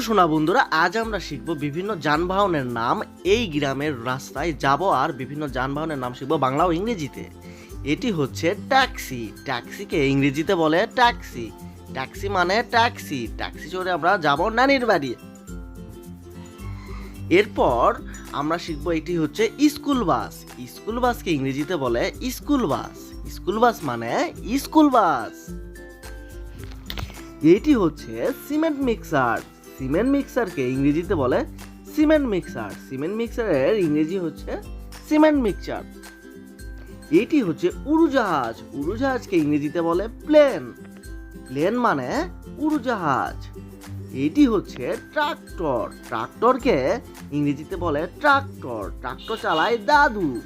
শোনা বন্ধুরা, আজ আমরা শিখব বিভিন্ন যানবাহনের নাম। এই গ্রামের রাস্তায় যাব আর বিভিন্ন যানবাহনের নাম শিখব বাংলা ও ইংরেজিতে। এটি হচ্ছে ট্যাক্সি। ট্যাক্সিকে ইংরেজিতে বলে ট্যাক্সি। ট্যাক্সি মানে ট্যাক্সি। ট্যাক্সি চড়ে আমরা যাব নানির বাড়ি। এরপর আমরা শিখব এটি হচ্ছে স্কুল বাস। স্কুল বাসকে ইংরেজিতে বলে স্কুল বাস। স্কুল বাস মানে স্কুল বাস। এটি হচ্ছে সিমেন্ট মিক্সার। সিমেন্ট মিক্সারকে ইংরেজিতে বলে সিমেন্ট মিক্সার। সিমেন্ট মিক্সারের ইংরেজি হচ্ছে সিমেন্ট মিক্সার। এটি হচ্ছে উড়োজাহাজ। উড়োজাহাজকে ইংরেজিতে বলে প্লেন। প্লেন মানে উড়োজাহাজ। এটি হচ্ছে ট্রাক্টর। ট্রাক্টরকে ইংরেজিতে বলে ট্রাক্টর। ট্রাক্টর চালায় দাদু।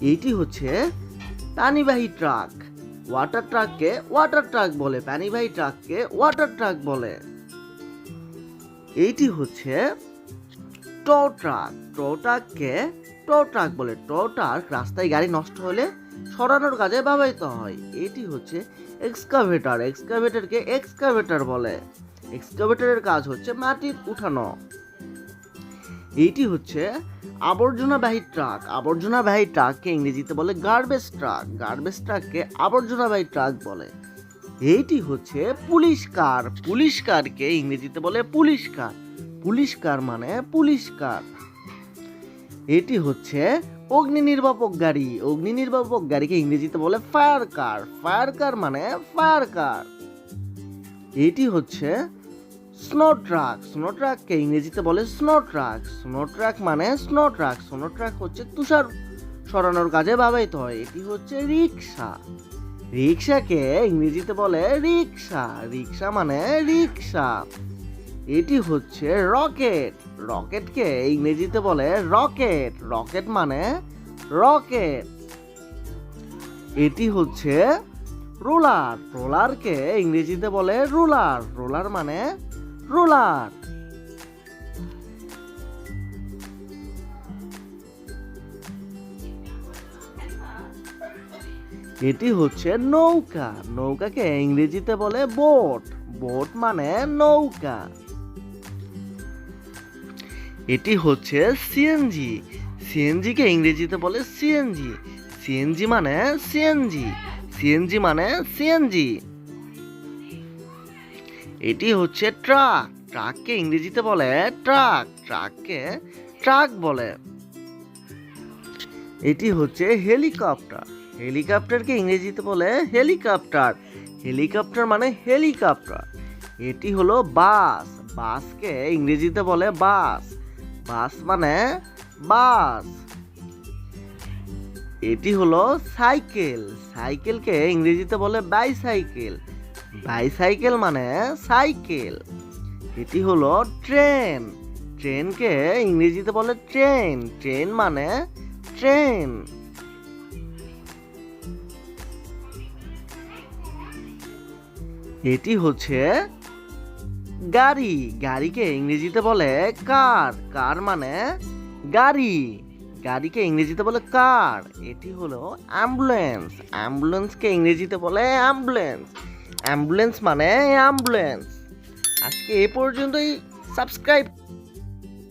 এটি হচ্ছে পানিবাহী ট্রাক। ওয়াটার ট্রাককে ওয়াটার ট্রাক বলে। পানিবাহী ট্রাককে ওয়াটার ট্রাক বলে। এইটি হচ্ছে টো ট্রাক টো ট্রাককে ট্রাক বলে। টো ট্রাক রাস্তায় গাড়ি নষ্ট হলে সরানোর কাজে ব্যবহৃত হয়। এটি হচ্ছে এক্সকাভেটার। এক্সকাভেটারকে এক্সকাভেটার বলে। এক্সকাভেটরের কাজ হচ্ছে মাটি উঠানো। এইটি হচ্ছে আবর্জনাবাহী ট্রাক। আবর্জনাবাহী ট্রাককে ইংরেজিতে বলে গার্বেজ ট্রাক। গার্বেজ ট্রাককে আবর্জনাবাহী ট্রাক বলে। এইটি হচ্ছে পুলিশ কার পুলিশ কারকে ইংরেজিতে বলে পুলিশ কার পুলিশ কার মানে পুলিশ কার এটি হচ্ছে অগ্নি নির্বাপক গাড়ি। অগ্নি নির্বাপক গাড়িকে ইংরেজিতে বলে ফায়ার কার। ফায়ার কার মানে ফায়ার কার। এটি হচ্ছে স্নো ট্রাক স্নো ট্রাককে ইংরেজিতে বলে স্নো ট্রাক স্নো ট্রাক মানে স্নো ট্রাক স্নো ট্রাক হচ্ছে তুষার সরানোর কাজে ব্যবহৃত হয়। এটি হচ্ছে রিক্সা রিক্সাকে ইংরেজিতে বলে রিক্সা রিক্সা মানে রিক্সা এটি হচ্ছে রকেট। রকেটকে ইংরেজিতে বলে রকেট। রকেট মানে রকেট। এটি হচ্ছে রোলার। রোলারকে ইংরেজিতে বলে রোলার। রোলার মানে রোলার। এটি হচ্ছে নৌকা। নৌকাকে ইংরেজিতে বলে বোট। বোট মানে নৌকা। এটি হচ্ছে সিএনজি সিএনজিকে ইংরেজিতে বলে সিএনজি সিএনজি মানে সিএনজি সিএনজি মানে সিএনজি এটি হচ্ছে ট্রাক। ট্রাককে ইংরেজিতে বলে ট্রাক। ট্রাককে ট্রাক বলে। এটি হচ্ছে হেলিকপ্টার। হেলিকপ্টারকে ইংরেজিতে বলে হেলিকপ্টার? হেলিকপ্টার মানে হেলিকপ্টার। এটি হলো বাস। বাসকে ইংরেজিতে বলে বাস। বাস মানে বাস। এটি হলো সাইকেল। সাইকেলকে ইংরেজিতে বলে বাইসাইকেল। বাইসাইকেল মানে সাইকেল। এটি হলো ট্রেন। ট্রেনকে ইংরেজিতে বলে ট্রেন। ট্রেন মানে ট্রেন। এটি হচ্ছে গাড়ি। গাড়িকে ইংরেজিতে বলে কার কার মানে গাড়ি। গাড়িকে ইংরেজিতে বলে কার এটি হলো অ্যাম্বুলেন্স অ্যাম্বুলেন্সকে ইংরেজিতে বলে অ্যাম্বুলেন্স অ্যাম্বুলেন্স মানে অ্যাম্বুলেন্স আজকে এ পর্যন্তই। সাবস্ক্রাইব